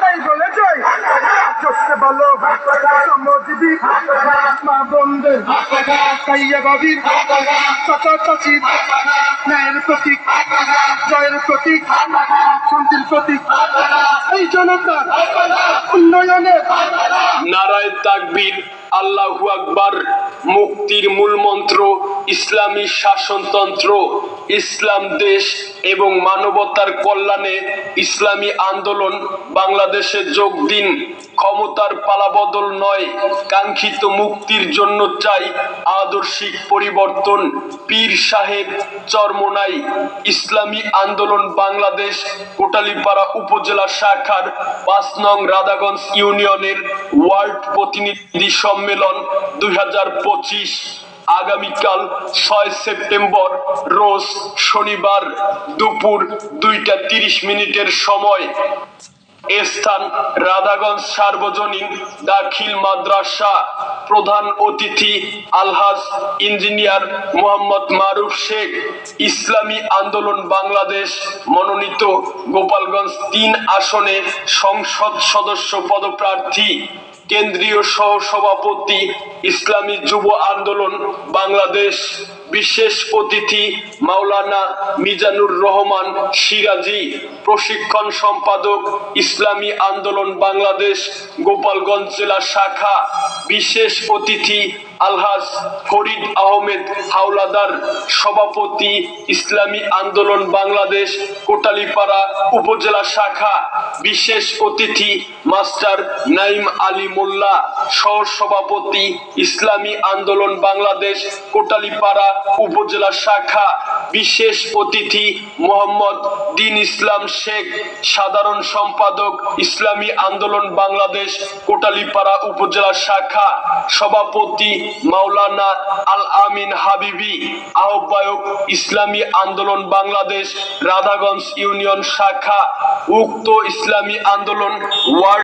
তাই ন্যায়ের প্রতীক প্রতীক প্রতীক। এই জনতার উন্নয়নের নারায় তাকবীর, আল্লাহু আকবার, মুক্তির মূল মন্ত্র ইসলামী শাসনতন্ত্র, ইসলাম দেশ এবং মানবতার কল্যাণে ইসলামী আন্দোলন বাংলাদেশে যোগ দিন। ক্ষমতার পালাবদল নয়, কাঙ্ক্ষিত মুক্তির জন্য চাই আদর্শিক পরিবর্তন। পীর সাহেব চরমোনাই, ইসলামী আন্দোলন বাংলাদেশ, কোটালীপাড়া উপজেলা শাখার পাঁচ নং রাধাগঞ্জ ইউনিয়নের ওয়ার্ড প্রতিনিধি সম্মেলন দুই হাজার পঁচিশ। আগামীকাল ছয় সেপ্টেম্বর রোজ শনিবার দুপুর দুইটা তিরিশ মিনিটের সময় স্থান রাধাগঞ্জ সার্বজনীন দাখিল মাদ্রাসা। প্রধান অতিথি আলহাজ ইঞ্জিনিয়ার মোহাম্মদ মারুফ শেখ। ইসলামী আন্দোলন বাংলাদেশ মনোনীত গোপালগঞ্জ তিন আসনে সংসদ সদস্য পদপ্রার্থী। কেন্দ্রীয় সহ সভাপতি ইসলামী যুব আন্দোলন বাংলাদেশ। বিশেষ অতিথি মাওলানা মিজানুর রহমান সিরাজি, প্রশিক্ষণ সম্পাদক ইসলামী আন্দোলন বাংলাদেশ, গোপালগঞ্জ জেলা শাখা, বিশেষ অতিথি আলহাজ ফরিদ আহমেদ হাওলাদার, সভাপতি ইসলামী আন্দোলন বাংলাদেশ, কোটালীপাড়া উপজেলা শাখা, বিশেষ অতিথি মাস্টার নাইম আলী মোল্লা সহ সভাপতি ইসলামী আন্দোলন বাংলাদেশ, কোটালীপাড়া উপজেলা শাখা বিশেষ অতিথি মোহাম্মদ দিন ইসলাম শেখ, সাধারণ সম্পাদক ইসলামী আন্দোলন বাংলাদেশ, কোটালীপাড়া উপজেলা শাখা সভাপতি মাওলানা আল আমিন হাবিবি, আহ্বায়ক ইসলামী আন্দোলন বাংলাদেশ, রাধাগঞ্জ ইউনিয়ন শাখা, উক্ত ইসলামী আন্দোলন ওয়ার্ড